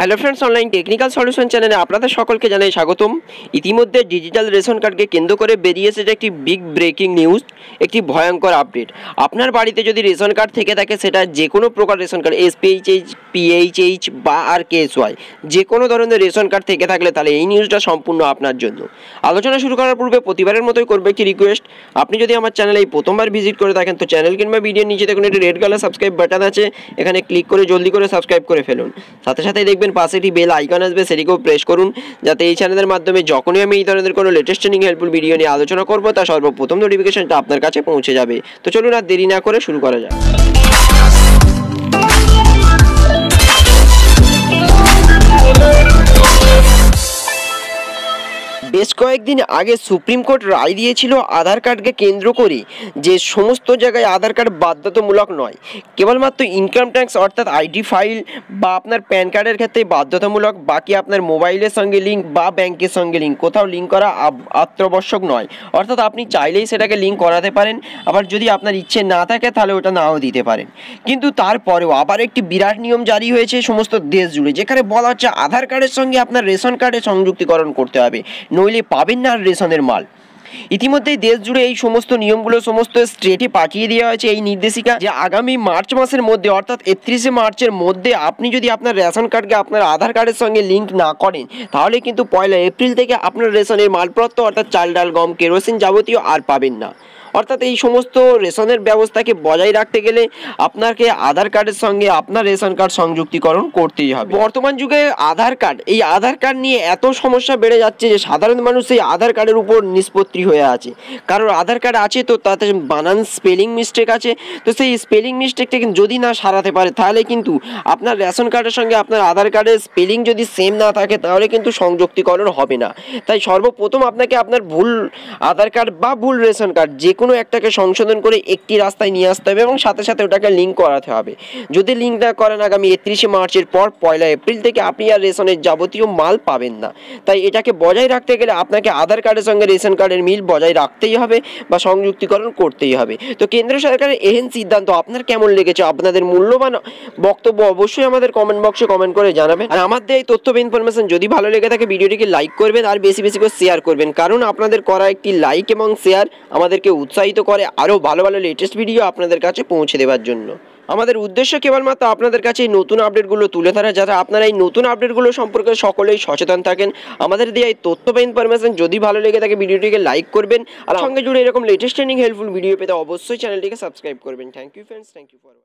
Hello friends online technical solution চ্যানেলে আপনাদের সকলকে জানাই স্বাগতম। ইতিমধ্যে ডিজিটাল রেশন কার্ডকে কেন্দ্র করে বেরিয়েছে যে একটি বিগ ব্রেকিং নিউজ একটি ভয়ঙ্কর আপডেট আপনার বাড়িতে যদি রেশন কার্ড থেকে থাকে, সেটা যে কোনো প্রকার রেশন কার্ড এসপিএইচএইচ পিএইচএইচ বা আর কেএসওয়াই যে কোনো ধরনের রেশন কার্ড থেকে থাকলে তাহলে এই নিউজটা সম্পূর্ণ আপনার জন্য। আলোচনা শুরু করার পূর্বে প্রতিবারের মতোই করবে একটি রিকোয়েস্ট আপনি যদি আমার চ্যানেলে এই প্রথমবার ভিজিট করে থাকেন, তো চ্যানেল কিংবা ভিডিওর নিচে দেখুন, একটি রেড কালার সাবস্ক্রাইব বাটন আছে। এখানে ক্লিক করে জলদি করে সাবস্ক্রাইব করে ফেলুন। সাথে সাথে দেখবেন পাশে একটি বেল আইকন আসবে সেটিকেও প্রেস করুন। যাতে এই চ্যানেলের মাধ্যমে যখনই আমি এই ধরনের কোনো লেটেস্ট ট্রেনিং হেল্পফুল ভিডিও নিয়ে আলোচনা করব তা সর্বপ্রথম নোটিফিকেশনটা আপনার কাছে পৌঁছে যাবে। তো চলুন আর দেরি না করে শুরু করা যাক। বেশ কয়েকদিন আগে সুপ্রিম কোর্ট রায় দিয়েছিল আধার কার্ডকে কেন্দ্র করে যে সমস্ত জায়গায় আধার কার্ড বাধ্যতামূলক নয়। কেবলমাত্র ইনকাম ট্যাক্স অর্থাৎ আইডি ফাইল বা আপনার প্যান কার্ডের ক্ষেত্রে বাধ্যতামূলক, বাকি আপনার মোবাইলের সঙ্গে লিঙ্ক বা ব্যাংকের সঙ্গে লিঙ্ক কোথাও লিঙ্ক করা আত্মবশ্যক নয়। অর্থাৎ আপনি চাইলেই সেটাকে লিঙ্ক করাতে পারেন, আবার যদি আপনার ইচ্ছে না থাকে তাহলে ওটা নাও দিতে পারেন। কিন্তু তারপরেও আবার একটি বিরাট নিয়ম জারি হয়েছে সমস্ত দেশ জুড়ে যেখানে বলা হচ্ছে আধার কার্ডের সঙ্গে আপনার রেশন কার্ডে সংযুক্তিকরণ করতে হবে। নইলে পাবেন না রেশনের মাল। ইতিমধ্যেই দেশ জুড়ে এই সমস্ত নিয়মগুলো সমস্ত স্টেটে পাঠিয়ে দেওয়া হয়েছে এই নির্দেশিকা যে আগামী মার্চ মাসের মধ্যে, অর্থাৎ একত্রিশে মার্চের মধ্যে আপনি যদি আপনার রেশন কার্ডকে আপনার আধার কার্ডের সঙ্গে লিঙ্ক না করেন, তাহলে কিন্তু পয়লা এপ্রিল থেকে আপনার রেশনের মালপত্র, অর্থাৎ চাল, ডাল, গম, কেরোসিন যাবতীয় আর পাবেন না। অর্থাৎ এই সমস্ত রেশনের ব্যবস্থাকে বজায় রাখতে গেলে আপনাকে আধার কার্ডের সঙ্গে আপনার রেশন কার্ড সংযুক্তিকরণ করতেই হবে। বর্তমান যুগে আধার কার্ড, এই আধার কার্ড নিয়ে এত সমস্যা বেড়ে যাচ্ছে যে সাধারণ মানুষ এই আধার কার্ডের উপর নিষ্পত্তি হয়ে আছে। কারোর আধার কার্ড আছে তো তাতে বানান স্পেলিং মিস্টেক আছে, তো সেই স্পেলিং মিস্টেকটাকে যদি না সারাতে পারে, তাহলে কিন্তু আপনার রেশন কার্ডের সঙ্গে আপনার আধার কার্ডের স্পেলিং যদি সেম না থাকে, তাহলে কিন্তু সংযুক্তিকরণ হবে না। তাই সর্বপ্রথম আপনাকে আপনার ভুল আধার কার্ড বা ভুল রেশন কার্ড যে কোনো একটাকে সংশোধন করে একটি রাস্তায় নিয়ে আসতে হবে এবং সাথে সাথে ওটাকে লিঙ্ক করাতে হবে। যদি লিঙ্ক না করেন আগামী একত্রিশে মার্চের পর পয়লা এপ্রিল থেকে আপনি আর রেশনের যাবতীয় মাল পাবেন না। তাই এটাকে বজায় রাখতে গেলে আপনাকে আধার কার্ডের সঙ্গে রেশন কার্ডের মিল বজায় রাখতেই হবে বা সংযুক্তিকরণ করতেই হবে। তো কেন্দ্র সরকারের এহেন সিদ্ধান্ত আপনার কেমন লেগেছে? আপনাদের মূল্যবান বক্তব্য অবশ্যই আমাদের কমেন্ট বক্সে কমেন্ট করে জানাবেন। আর আমাদের এই তথ্য বা ইনফরমেশন যদি ভালো লেগে থাকে, ভিডিওটিকে লাইক করবেন আর বেশি বেশি করে শেয়ার করবেন। কারণ আপনাদের করা একটি লাইক এবং শেয়ার আমাদেরকে উৎসাহিত করে আরও ভালো ভালো লেটেস্ট ভিডিও আপনাদের কাছে পৌঁছে দেওয়ার জন্য। আমাদের উদ্দেশ্য কেবলমাত্র আপনাদের কাছে এই নতুন আপডেটগুলো তুলে ধরা, যাতে আপনারা এই নতুন আপডেটগুলো সম্পর্কে সকলেই সচেতন থাকেন। আমাদের দেওয়া এই তথ্য বা ইনফরমেশন যদি ভালো লেগে থাকে ভিডিওটিকে লাইক করবেন। আর সঙ্গে জুড়ে এরকম লেটেস্ট ট্রেনিং হেল্পফুল ভিডিও পেতে অবশ্যই চ্যানেলটিকে সাবস্ক্রাইব করবেন। Thank you friends thank you for